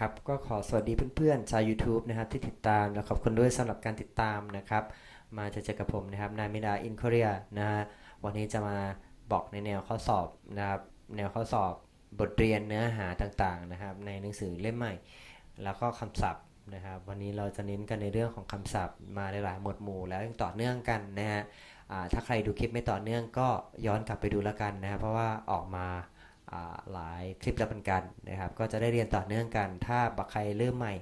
ครับก็ขอสวัสดีเพื่อนๆชาว YouTube นะครับที่ติดตามและขอบคุณด้วยสำหรับการติดตามนะครับ มาเจอเจอกับผมนะครับนายมิดาอินโคเรียนะฮะวันนี้จะมาบอกในแนวข้อสอบนะครับแนวข้อสอบบทเรียนเนื้อหาต่างๆนะครับ ในหนังสือเล่มใหม่ แล้วก็คำศัพท์นะครับ วันนี้เราจะเน้นกันในเรื่องของคำศัพท์มาหลายๆหมวดหมู่แล้วยังต่อเนื่องกันนะฮะถ้าใครดูคลิปไม่ต่อเนื่องก็ย้อนกลับไปดูแล้วกันนะครับเพราะว่าออกมา หลายคลิปแล้วเหมือนกันนะครับ ก็จะได้เรียนต่อเนื่องกัน ถ้าบักใครเริ่มใหม่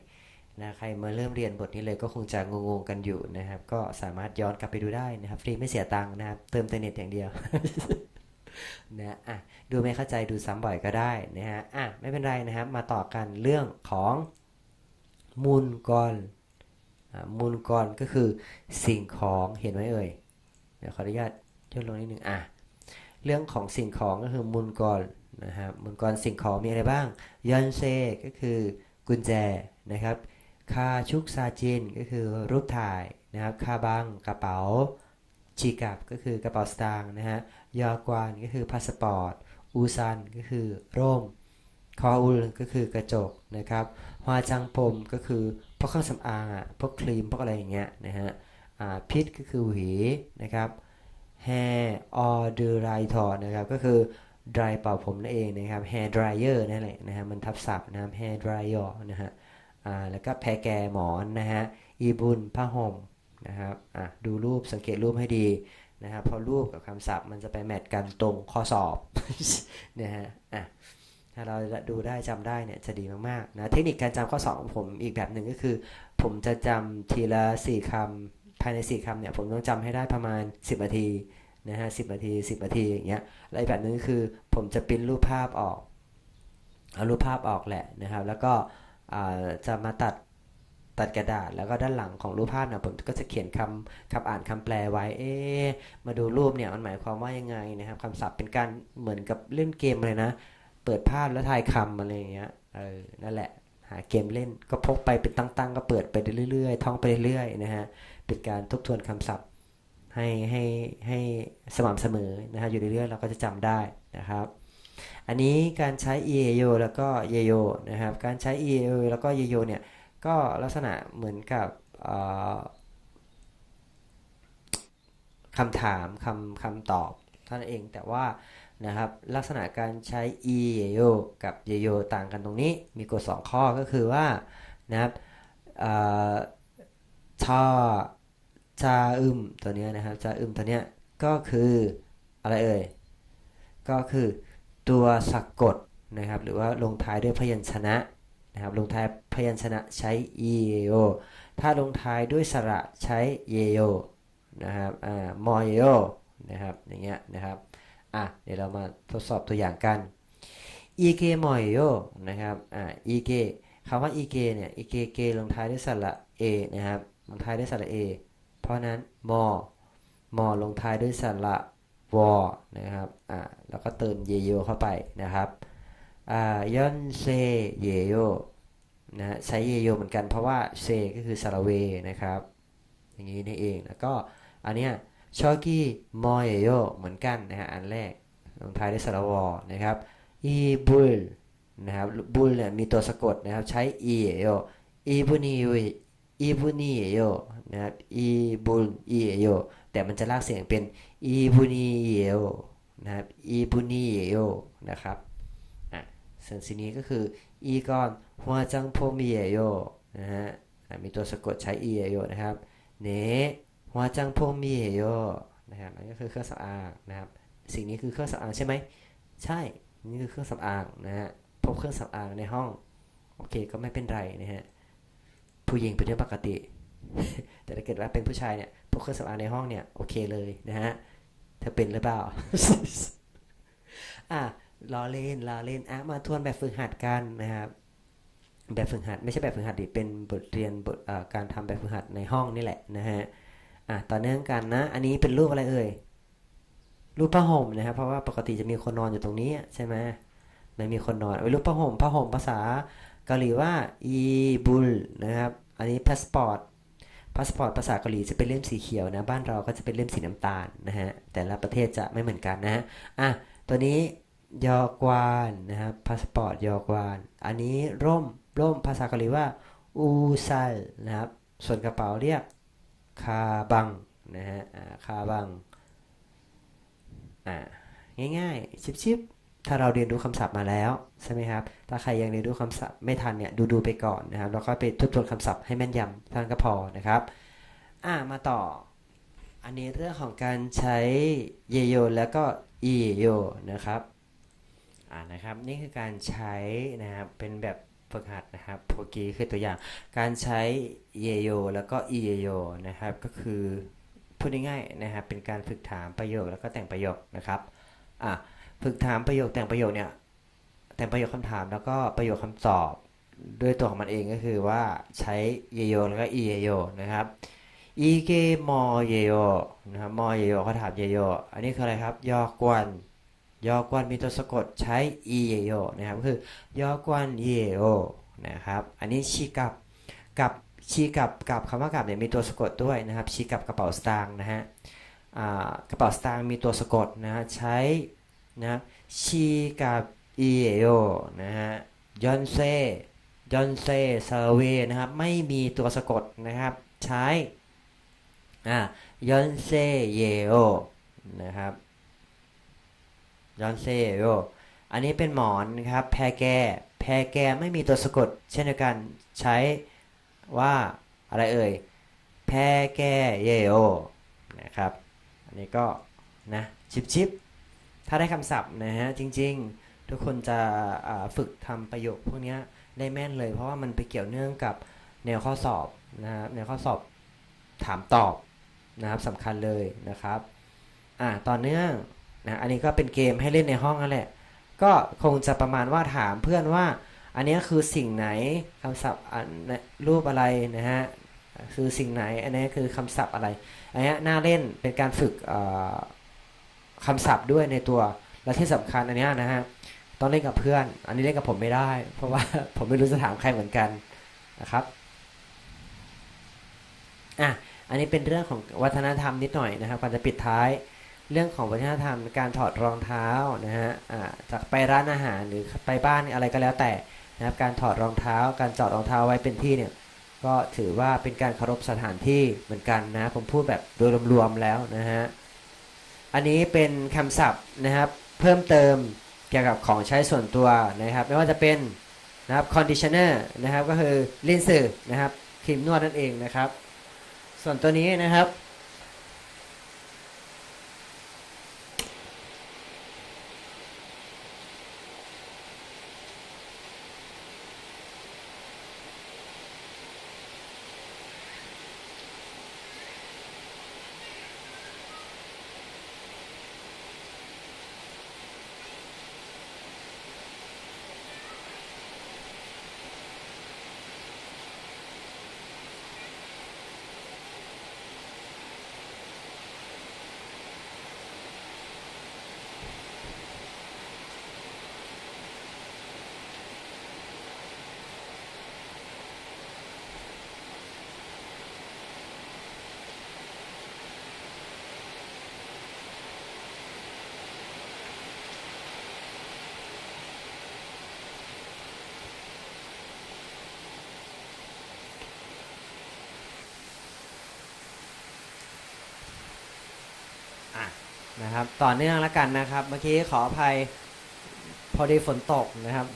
นะใครมาเริ่มเรียนบทนี้เลยก็คงจะงงๆกันอยู่นะครับ ก็สามารถย้อนกลับไปดูได้นะครับ ฟรีไม่เสียตังค์นะครับ เติมเทอร์เน็ตอย่างเดียวนะอะดูไม่เข้าใจดูซ้ำบ่อยก็ได้นะฮะอะไม่เป็นไรนะครับ มาต่อกันเรื่องของมูลกรมูลกรก็คือสิ่งของเห็นไหมเอ่ยเดี๋ยวขออนุญาตย่นลงนิดนึงอะเรื่องของสิ่งของก็คือมูลกร นะครับมูลกรสิ่งของมีอะไรบ้างยอนเซก็คือกุญแจนะครับคาชุกซาจินก็คือรูปถ่ายนะครับคาบังกระเป๋าจีกับก็คือกระเป๋าสตางค์นะฮะยอกวานก็คือพาสปอร์ตอูซันก็คือร่มคออุลก็คือกระจกนะครับฮวาจังปมก็คือพวกเครื่องสำอางอะพวกครีมพวกอะไรอย่างเงี้ยนะฮะอ่าพิษก็คือหวีนะครับแฮออเดอไรทอนะครับก็คือ dry เป่าผมนั่นเองนะครับ hair dryer นั่นแหละนะฮะมันทับศัพท์นะครับ hair dryer นะฮะอ่าแล้วก็แพรแกหมอนนะฮะอีบุนผ้าห่มนะครับอะดูรูปสังเกตรูปให้ดีนะครับเพราะรูปกับคำศัพท์มันจะไปแมทกันตรงข้อสอบนะฮะอะถ้าเราดูได้จำได้เนี่ยจะดีมากๆนะเทคนิคการจำข้อสอบของผมอีกแบบหนึ่งก็คือ ผมจะจำทีละสี่คำภายในสี่คำเนี่ยผมต้องจำให้ได้ประมาณ 10นาที นะฮะสินาที 10 นาทีอย่างเงี้ยแล้วอีกแบบนึงคือผมจะปิ้นรูปภาพออกเอารูปภาพออกแหละนะครับ แล้วก็จะมาตัดตัดกระดาษแล้วก็ด้านหลังของรูปภาพเนี่ยผมก็จะเขียนคำคำอ่านคำแปลไว้ เอ๊มาดูรูปเนี่ยมันหมายความว่ายังไงนะครับคำศัพท์เป็นการเหมือนกับเล่นเกมเลยนะ เปิดภาพแล้วทายคำอะไรอย่างเงี้ยเออนั่นแหละ หาเกมเล่นก็พกไปเป็นตั้งๆ ก็เปิดไปเรื่อยๆท่องไปเรื่อยๆนะฮะเป็นการทบทวนคำศัพท์ ให้ให้ให้สม่ำเสมอนะฮะอยู่เรื่อยๆเราก็จะจำได้นะครับ อันนี้การใช้ e a o แล้วก็ y e o นะครับ การใช้ e a o แล้วก็ y e o เนี่ยก็ลักษณะเหมือนกับคำถามคำคำตอบเท่านั้นเองแต่ว่านะครับลักษณะการใช้ e เยโยกับเยโยต่างกันตรงนี้ มีกฎ 2 ข้อก็คือว่านะครับชา ชาอึมตัวเนี้ยนะครับชาอึมตัวเนี้ยก็คืออะไรเอ่ย ก็คือตัวสะกดนะครับ หรือว่าลงท้ายด้วยพยัญชนะนะครับ ลงท้ายพยัญชนะใช้เยโยถ้าลงท้ายด้วยสระใช้เยโยนะครับ อ่า มอเยโยนะครับ อย่างเงี้ยนะครับ อะ เดี๋ยวเรามาทดสอบตัวอย่างกันอีเกมอยโยนะครับ อ่า อีเกคำว่าอีเกเนี่ย อีเกเกลงท้ายด้วยสระเอนะครับ ลงท้ายด้วยสระเอ เพราะนั้นมอมอลงท้ายด้วยสระวอนะครับอ่าแล้วก็เติมเยโยเข้าไปนะครับอ่ายอนเซเยโยนะใช้เยโยเหมือนกันเพราะว่าเซก็คือสระเวนะครับ อย่างนี้นี่เองแล้วก็อันเนี้ยชอกี้มอยโยเหมือนกันนะฮะอันแรกลงท้ายด้วยสระวอนะครับอีบุลนะครับบุลเนี่ยมีตัวสะกดนะครับใช้อีโยอีบุนี อีบุนีโยนะครับอีบุลอีโยแต่มันจะลากเสียงเป็นอีบุนีโยนะครับอีบุนีโยนะครับอะส่วนสิ่งนี้ก็คืออีก่อนหัวจังโพมีโยนะฮะมีตัวสะกดใช้อีโยนะครับเนหัวจังพมีเยโยนะครับนั่นก็คือเครื่องสำอางนะครับ สิ่งนี้คือเครื่องสำอางใช่ไหมใช่นี่คือเครื่องสำอางนะฮะพบเครื่องสำอางในห้องโอเคก็ไม่เป็นไรนะฮะ ผู้หญิงเป็นเรื่องปกติ แต่ถ้าเกิดว่าเป็นผู้ชายเนี่ยพบเครื่องสำอางในห้องเนี่ยโอเคเลยนะฮะเธอเป็นหรือเปล่าอะล้อเล่นล้อเล่นอะมาทวนแบบฝึกหัดกันนะครับแบบฝึกหัดไม่ใช่แบบฝึกหัดดิเป็นบทเรียนบทการทำแบบฝึกหัดในห้องนี่แหละนะฮะอะต่อเนื่องกันนะ อันนี้เป็นรูปอะไรเอ่ยรูปผ้าห่มนะครับเพราะว่าปกติจะมีคนนอนอยู่ตรงนี้ใช่ไหมไม่มีคนนอนไอ้รูปผ้าห่มผ้าห่มภาษาเกาหลีว่าอีบุลนะครับ อันนี้พาสปอร์ตพาสปอร์ตภาษาเกาหลีจะเป็นเล่มสีเขียวนะ บ้านเราก็จะเป็นเล่มสีน้ำตาลนะฮะ แต่ละประเทศจะไม่เหมือนกันนะฮะ อะ ตัวนี้ยอกวานนะครับพาสปอร์ตยอกวาน อันนี้ร่มร่มภาษาเกาหลีว่าอูซัลนะครับ ส่วนกระเป๋าเรียกคาบังนะฮะคาบัง อ่าง่ายๆชิบๆ ถ้าเราเรียนรู้คำศัพท์มาแล้วใช่ไหมครับ ถ้าใครยังเรียนรู้คำศัพท์ไม่ทันเนี่ยดูๆไปก่อนนะครับ แล้วก็ไปทบทวนคำศัพท์ให้แม่นยำเท่านั้นก็พอนะครับ อ่ามาต่อ อันนี้เรื่องของการใช้เยโยแล้วก็อีโยนะครับ อ่านะครับ นี่คือการใช้นะครับเป็นแบบฝึกหัดนะครับเมื่อกี้คือตัวอย่าง การใช้เยโยแล้วก็อีเยโยนะครับ ก็คือพูดง่ายๆนะครับ เป็นการฝึกถามประโยคแล้วก็แต่งประโยคนะครับ อะ ฝึกถามประโยคแต่งประโยคเนี่ย แต่งประโยคคำถามแล้วก็ประโยคคำตอบด้วยตัวของมันเองก็คือว่าใช้เยโยแล้วก็อีเยโยนะครับอีเกมอเยโยนะครับมอเยโยเขาถามเยโยอันนี้คืออะไรครับยอกวนยอกวนมีตัวสะกดใช้อีเยโยนะครับคือยอกวนเยโอนะครับ อันนี้ชีกับกับชีกับกับคำว่ากับเนี่ยมีตัวสะกดด้วยนะครับชีกับกระเป๋าสตางค์นะฮะกระเป๋าสตางค์มีตัวสะกดนะฮะใช้ นะชีกับอีเยโอนะฮะยอนเซยอนเซเซเวนะครับ ไม่มีตัวสะกดนะครับ ใช้อ่ายอนเซเยโอนะครับยอนเซโยโออันนี้เป็นหมอนนะครับ แพแกแพแกไม่มีตัวสะกด เช่นเดียวกันใช้ว่าอะไรเอ่ย แพแกเยโอนะครับ อันนี้ก็นะชิปชิป ถ้าได้คำศัพท์นะฮะจริง ๆ ทุกคนจะฝึกทำประโยคพวกนี้ได้แม่นเลย เพราะว่ามันไปเกี่ยวเนื่องกับแนวข้อสอบนะครับแนวข้อสอบถามตอบนะครับสำคัญเลยนะครับอ่าต่อเนื่องนะอันนี้ก็เป็นเกมให้เล่นในห้องนั่นแหละก็คงจะประมาณว่าถามเพื่อนว่า อันนี้คือสิ่งไหนคำศัพท์อันรูปอะไรนะฮะคือสิ่งไหนอันนี้คือคำศัพท์อะไรอันนี้น่าเล่นเป็นการฝึก คำศัพท์ด้วยในตัวและที่สำคัญอันนี้นะฮะต้องเล่นกับเพื่อน อันนี้เล่นกับผมไม่ได้ เพราะว่าผมไม่รู้จะถามใครเหมือนกันนะครับอะอันนี้เป็นเรื่องของวัฒนธรรมนิดหน่อยนะครับก่อนจะปิดท้ายเรื่องของวัฒนธรรมการถอดรองเท้านะฮะจากไปร้านอาหารหรือไปบ้านอะไรก็แล้วแต่นะครับการถอดรองเท้า การจอดรองเท้าไว้เป็นที่เนี่ยก็ถือว่าเป็นการเคารพสถานที่เหมือนกันนะผมพูดแบบโดยรวมๆแล้วนะฮะ อันนี้เป็นคำศัพท์นะครับ เพิ่มเติมเกี่ยวกับของใช้ส่วนตัวนะครับ ไม่ว่าจะเป็นนะครับคอนดิชเนอร์นะครับก็คือลินส์นะครับครีมนวดนั่นเองนะครับ ส่วนตัวนี้นะครับ นะครับ ต่อเนื่องแล้วกันนะครับ เมื่อกี้ขออภัยพอดีฝนตกนะครับ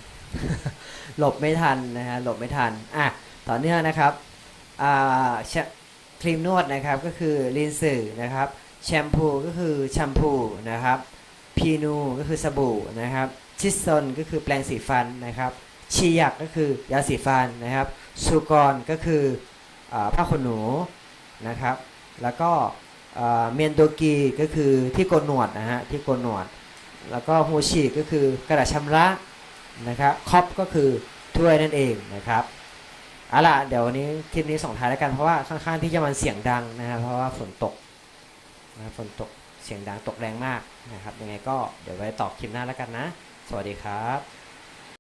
หลบไม่ทันนะฮะหลบไม่ทันอะต่อเนื่องนะครับครีมนวดนะครับก็คือลินสื่อนะครับแชมพูก็คือแชมพูนะครับพีนูก็คือสบู่นะครับชิสซนก็คือแปรงสีฟันนะครับชียักก็คือยาสีฟันนะครับซูกรก็คือผ้าขนหนูนะครับ แล้วก็ เมนโดกีก็คือที่โกนหนวดนะฮะที่โกนหนวด แล้วก็โฮชิก็คือกระดาษชำระนะครับคอปก็คือถ้วยนั่นเองนะครับเอาล่ะเดี๋ยววันนี้คลิปนี้ส่งท้ายแล้วกันเพราะว่าค่อนข้างที่จะมันเสียงดังนะครับเพราะว่าฝนตกนะฝนตกเสียงดังตกแรงมากนะครับยังไงก็เดี๋ยวไว้ตอคลิปหน้าแล้วกันนะ สวัสดีครับ